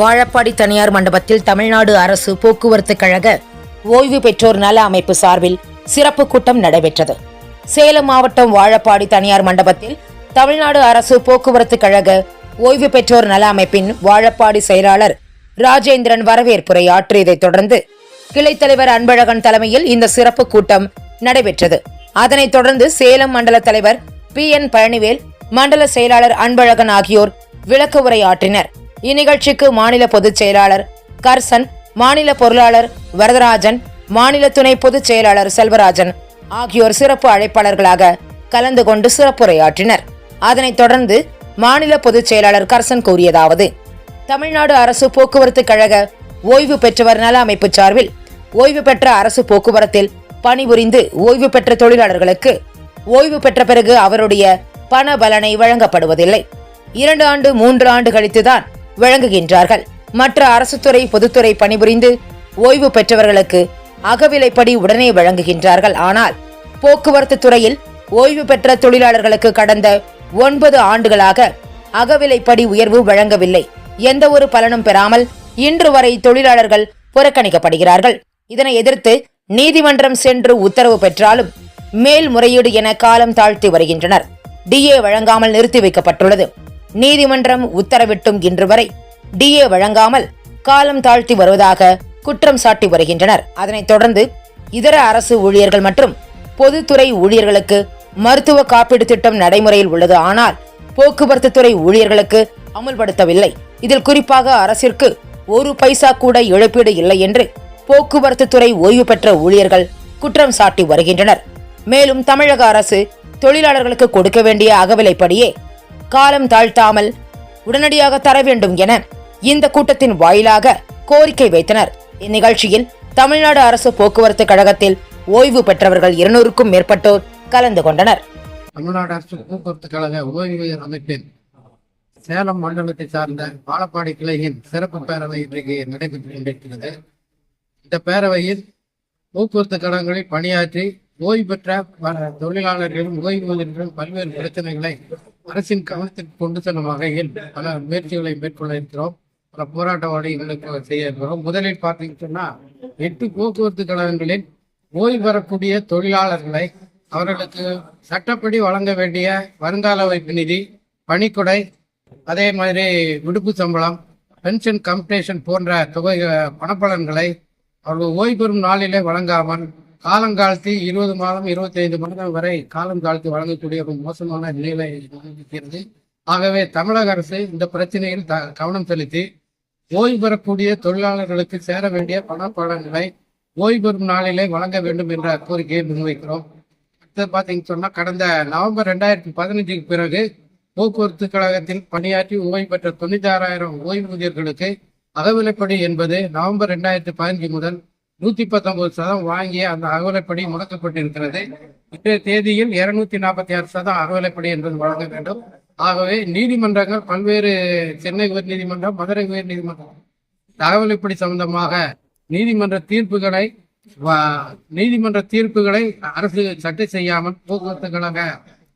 வாழப்பாடி தனியார் மண்டபத்தில் தமிழ்நாடு அரசு போக்குவரத்து கழக ஓய்வு பெற்றோர் நல அமைப்பு சார்பில் சிறப்பு கூட்டம் நடைபெற்றது. சேலம் மாவட்டம் வாழப்பாடி தனியார் மண்டபத்தில் தமிழ்நாடு அரசு போக்குவரத்து கழக ஓய்வு பெற்றோர் நல அமைப்பின் வாழப்பாடி செயலாளர் ராஜேந்திரன் வரவேற்புரை ஆற்றியதைத் தொடர்ந்து கிளைத் தலைவர் அன்பழகன் தலைமையில் இந்த சிறப்பு கூட்டம் நடைபெற்றது. அதனைத் தொடர்ந்து சேலம் மண்டல தலைவர் பி என் பழனிவேல் மண்டல செயலாளர் அன்பழகன் ஆகியோர் விளக்க உரை ஆற்றினர். இந்நிகழ்ச்சிக்கு மாநில பொதுச் செயலாளர் கர்சன் மாநில பொருளாளர் வரதராஜன் மாநில துணை பொதுச் செயலாளர் செல்வராஜன் ஆகியோர் சிறப்பு அழைப்பாளர்களாக கலந்து கொண்டு சிறப்புரையாற்றினர். அதனைத் தொடர்ந்து மாநில பொதுச் செயலாளர் கர்சன் கூறியதாவது தமிழ்நாடு அரசு போக்குவரத்து கழக ஓய்வு பெற்றவர் நல அமைப்பு சார்பில் ஓய்வு பெற்ற அரசு போக்குவரத்தில் பணிபுரிந்து ஓய்வு பெற்ற தொழிலாளர்களுக்கு ஓய்வு பெற்ற பிறகு அவருடைய பண பலனை வழங்கப்படுவதில்லை. இரண்டு ஆண்டு மூன்று ஆண்டு கழித்துதான் வழங்குகின்றார்கள். மற்ற அரசு துறை பொதுத்துறை பணிபுரிந்து ஓய்வு பெற்றவர்களுக்கு அகவிலைப்படி உடனே வழங்குகின்றார்கள். ஆனால் போக்குவரத்து துறையில் ஓய்வு பெற்ற தொழிலாளர்களுக்கு கடந்த ஒன்பது ஆண்டுகளாக அகவிலைப்படி உயர்வு வழங்கவில்லை. எந்த ஒரு பலனும் பெறாமல் இன்று வரை தொழிலாளர்கள் புறக்கணிக்கப்படுகிறார்கள். இதனை எதிர்த்து நீதிமன்றம் சென்று உத்தரவு பெற்றாலும் மேல்முறையீடு என காலம் தாழ்த்தி வருகின்றனர். டிஏ வழங்காமல் நிறுத்தி வைக்கப்பட்டுள்ளது. நீதிமன்றம் உத்தரவிட்டும் இன்று வரை டிஏ வழங்காமல் காலம் தாழ்த்தி வருவதாக குற்றம் சாட்டி வருகின்றனர். அதனைத் தொடர்ந்து இதர அரசு ஊழியர்கள் மற்றும் பொதுத்துறை ஊழியர்களுக்கு மருத்துவ காப்பீடு திட்டம் நடைமுறையில் உள்ளது. ஆனால் போக்குவரத்து துறை ஊழியர்களுக்கு அமுல்படுத்தவில்லை. இதில் குறிப்பாக அரசிற்கு ஒரு பைசா கூட இழப்பீடு இல்லை என்று போக்குவரத்து துறை ஓய்வு பெற்ற ஊழியர்கள் குற்றம் சாட்டி வருகின்றனர். மேலும் தமிழக அரசு தொழிலாளர்களுக்கு கொடுக்க வேண்டிய அகவிலைப்படியே காலம் தாழ்த்தாமல் உடனடியாக தர வேண்டும் என இந்த கூட்டத்தின் வாயிலாக கோரிக்கை வைத்தனர். இந்நிகழ்ச்சியில் தமிழ்நாடு அரசு போக்குவரத்து கழகத்தில் ஓய்வு பெற்றவர்கள் இருநூறுக்கும் மேற்பட்டோர் கலந்து கொண்டனர். தமிழ்நாடு அரசு போக்குவரத்து கழக ஓய்வூதியர் அமைப்பின் சேலம் மண்டலத்தை சார்ந்த வாழப்பாடி கிளையின் சிறப்பு பேரவை இன்றைக்கு நடைபெற்றுக் கொண்டிருக்கிறது. இந்த பேரவையில் போக்குவரத்து கழகங்களில் பணியாற்றி ஓய்வு பெற்ற பல தொழிலாளர்களும் ஓய்வூதியர்களும் பல்வேறு பிரச்சனைகளை அரசின் கவனத்திற்கு கொண்டு செல்லும் வகையில் பல முயற்சிகளை மேற்கொள்ள இருக்கிறோம். பல போராட்டவாளிகளுக்கு செய்ய இருக்கிறோம். முதலில் பார்த்தீங்கன்னா எட்டு போக்குவரத்து கழகங்களில் ஓய்வு பெறக்கூடிய தொழிலாளர்களை அவர்களுக்கு சட்டப்படி வழங்க வேண்டிய வருங்கால வைப்பு நிதி பணிக்கொடை அதே மாதிரி விடுப்பு சம்பளம் பென்ஷன் கம்பென்சேஷன் போன்ற தொகை பணப்பலன்களை அவர்கள் ஓய்வு பெறும் நாளிலே வழங்காமல் காலங்காலத்தி இருபது மாதம் இருபத்தைந்து மாதம் வரை காலம் காலத்து வழங்கக்கூடிய ஒரு மோசமான நிலையை இருக்கிறது. ஆகவே தமிழக அரசு இந்த பிரச்சனையில் த கவனம் செலுத்தி ஓய்வு பெறக்கூடிய தொழிலாளர்களுக்கு சேர வேண்டிய பணப்பலன்களை ஓய்வு பெறும் நாளிலே வழங்க வேண்டும் என்ற கோரிக்கையை முன்வைக்கிறோம். அடுத்தது பார்த்தீங்கன்னு சொன்னால் கடந்த நவம்பர் ரெண்டாயிரத்தி பதினஞ்சுக்கு பிறகு போக்குவரத்து கழகத்தில் பணியாற்றி ஓய்வு பெற்ற தொண்ணூத்தாறாயிரம் ஓய்வூதியர்களுக்கு அகவிலைப்படி என்பது நவம்பர் ரெண்டாயிரத்தி பதினஞ்சு முதல் நூத்தி பத்தொன்பது சதம் வாங்கிய அந்த அகவலைப்படி முடக்கப்பட்டிருக்கிறது. இன்றைய தேதியில் இருநூத்தி நாற்பத்தி ஆறு சதம் அகவலைப்படி என்பது வழங்க வேண்டும். ஆகவே நீதிமன்றங்கள் பல்வேறு சென்னை உயர் நீதிமன்றம் மதுரை உயர் நீதிமன்றம் தகவலைப்படி சம்பந்தமாக நீதிமன்ற தீர்ப்புகளை நீதிமன்ற தீர்ப்புகளை அரசு சட்டை செய்யாமல் போக்குவரத்து கழக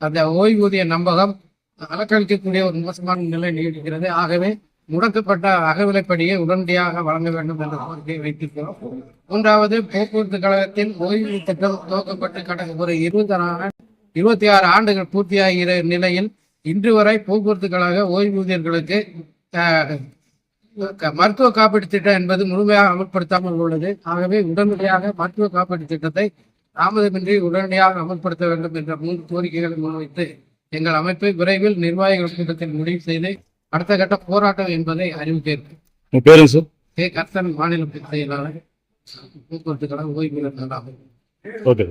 அந்த ஓய்வூதிய நம்பகம் அலக்களிக்கக்கூடிய ஒரு மோசமான நிலை நீடிக்கிறது ஆகவே முடக்கப்பட்ட அகவிலைப்படியை உடனடியாக வழங்க வேண்டும் என்ற கோரிக்கையை வைத்திருக்கிறோம். மூன்றாவது போக்குவரத்து கழகத்தின் ஓய்வு திட்டம் துவக்கப்பட்டு கடந்த ஒரு இருபத்தி ஆறு இருபத்தி ஆறு ஆண்டுகள் பூர்த்தியாகிற நிலையில் இன்று வரை போக்குவரத்து கழக ஓய்வூதியர்களுக்கு அஹ், மருத்துவ காப்பீட்டு திட்டம் என்பது முழுமையாக அமல்படுத்தாமல் உள்ளது. ஆகவே உடனடியாக மருத்துவ காப்பீட்டு திட்டத்தை தாமதமின்றி உடனடியாக அமல்படுத்த வேண்டும் என்ற மூன்று கோரிக்கைகளை முன்வைத்து எங்கள் அமைப்பை விரைவில் நிர்வாகிகள் கூட்டத்தில் முடிவு செய்து அடுத்த கட்ட போராட்டம் என்பதை அறிவிக்கிறேன் உங்க பேருங்க சார்? கே. கர்த்தன் மாநில செயலாளர். போக்குவரத்து கழக ஓய்வு ஓகே